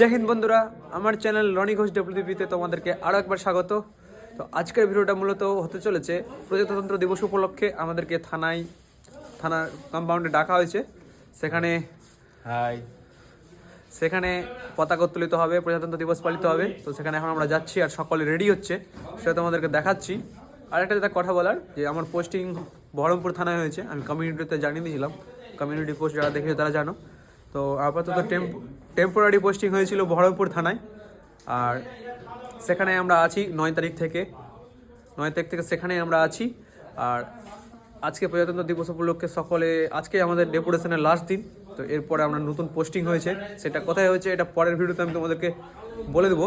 জয় হিন্দ বন্ধুরা আমার চ্যানেল রনি ঘোষ ডব্লিউপিতে তোমাদেরকে আরও একবার স্বাগত। তো আজকের ভিডিওটা মূলত হতে চলেছে প্রজাতন্ত্র দিবস উপলক্ষে আমাদেরকে থানায় থানার কম্পাউন্ডে ডাকা হয়েছে। সেখানে হাই। সেখানে পতাকা উত্তোলিত হবে প্রজাতন্ত্র দিবস পালিত হবে। তো সেখানে এখন আমরা যাচ্ছি আর সকলে রেডি হচ্ছে সেটা তোমাদেরকে দেখাচ্ছি। আর একটা যেটা কথা বলার যে আমার পোস্টিং বহরমপুর থানায় হয়েছে আমি কমিউনিটিতে জানিয়ে দিয়েছিলাম। কমিউনিটি পোস্ট যারা দেখেছে তারা জানো। তো আপাতত টেম্পোরারি পোস্টিং হয়েছিল বহরমপুর থানায়। আর সেখানে আমরা আছি নয় তারিখ থেকে। নয় তারিখ থেকে সেখানে আমরা আছি। আর আজকে প্রজাতন্ত্র দিবস উপলক্ষে সকলে, আজকে আমাদের ডেপুটেশনের লাস্ট দিন, তো এরপরে আমরা নতুন পোস্টিং হয়েছে। সেটা কোথায় হয়েছে এটা পরের ভিডিওতে আমি তোমাদেরকে বলে দেবো।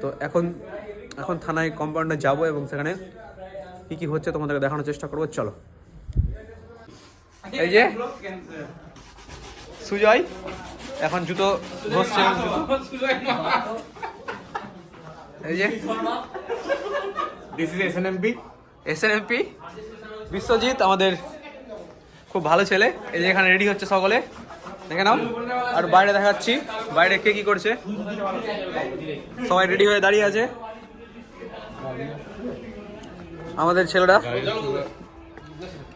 তো এখন এখন থানায় কম্পাউন্ডে যাব এবং সেখানে কী কী হচ্ছে তোমাদেরকে দেখানোর চেষ্টা করব। চলো। এই যে, সুজয় এখন জুতো ঘষছে এই যে। This is SNMP S N MP Biswajit আমাদের খুব ভালো ছেলে। এই যে এখানে রেডি হচ্ছে সকলে। দেখে নাও। আর বাইরে দেখাচ্ছি বাইরে কে কি করছে। সবাই রেডি হয়ে দাঁড়িয়ে আছে। আমাদের ছেলেরা।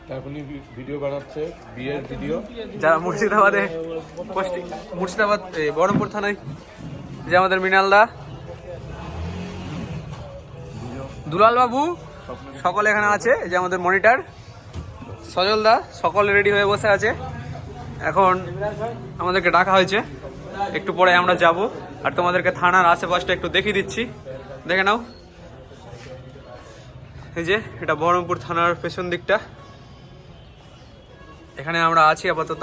তারপরে ভিডিও বানাচ্ছে, বিয়ের ভিডিও। যারা মুর্শিদাবাদে মুর্শিদাবাদ বহরমপুর থানায় যে আমাদের মৃণালদা দুলাল বাবু, সকলে এখানে আছে যে আমাদের মনিটর। সজলদা সকলে রেডি হয়ে বসে আছে। এখন আমাদেরকে ডাকা হয়েছে। একটু পরে আমরা যাব। আর তোমাদেরকে থানার আশেপাশটা একটু দেখিয়ে দিচ্ছি। দেখে নাও। এই যে, এটা বহরমপুর থানার পেছন দিকটা। এখানে আমরা আছি আপাতত।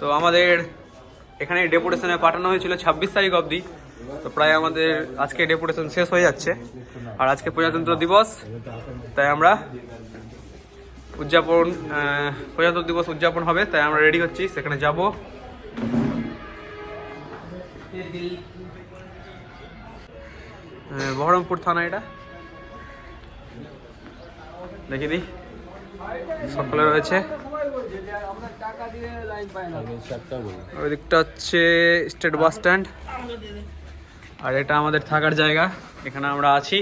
তো আমাদের এখানে ডেপুটেশনে পাঠানো হয়েছিল ছাব্বিশ তারিখ অবধি। তো প্রায় আমাদের আজকে ডেপুটেশন শেষ হয়ে যাচ্ছে। আর আজকে প্রজাতন্ত্র দিবস। তাই আমরা উদযাপন প্রজাতন্ত্র দিবস উদযাপন হবে। তাই আমরা রেডি হচ্ছি। সেখানে যাব। বহরমপুর থানা এটা। দেখি দিই। সকলে রয়েছে। ওই দিকটা হচ্ছে স্টেট বাস স্ট্যান্ড। আর এটা আমাদের থাকার জায়গা। এখানে আমরা আছি।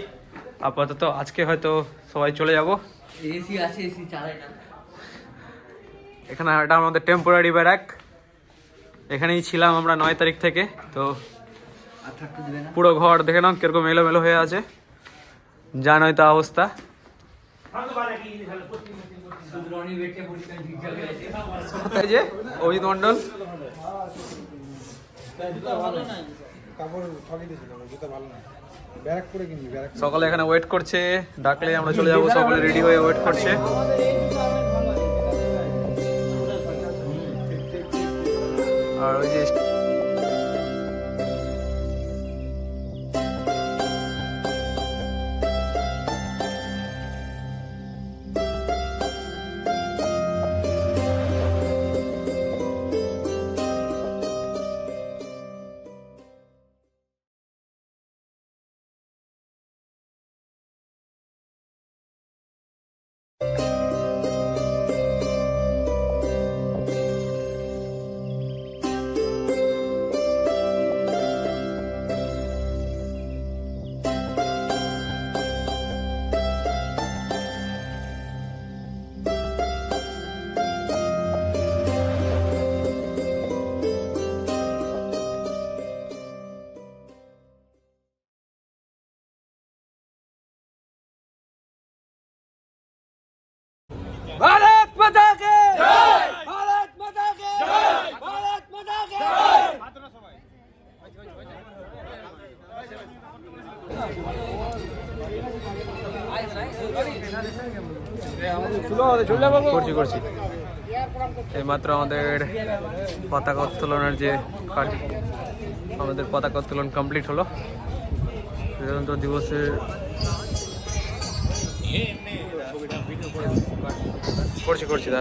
আপাতত আজকে হয়তো সবাই চলে যাব। এসি আছে এসি না। এখানে এটা আমাদের টেম্পোরারি ব্যারাক এখানেই ছিলাম আমরা নয় তারিখ থেকে। তো পুরো ঘর দেখে নাও কীরকম এলোমেলো হয়ে আছে। যা নয়তো অবস্থা। সকলে এখানে ওয়েট করছে, ডাকলে আমরা চলে যাব, সকালে রেডি হয়ে ওয়েট করছে। আর ওই যে করছি করছি। এইমাত্র আমাদের পতাকা উত্তোলনের যে কাজ, আমাদের পতাকা উত্তোলন কমপ্লিট হলো। প্রজাতন্ত্র দিবসের করছি করছি দা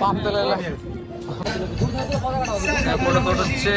পাম্প তেলে হচ্ছে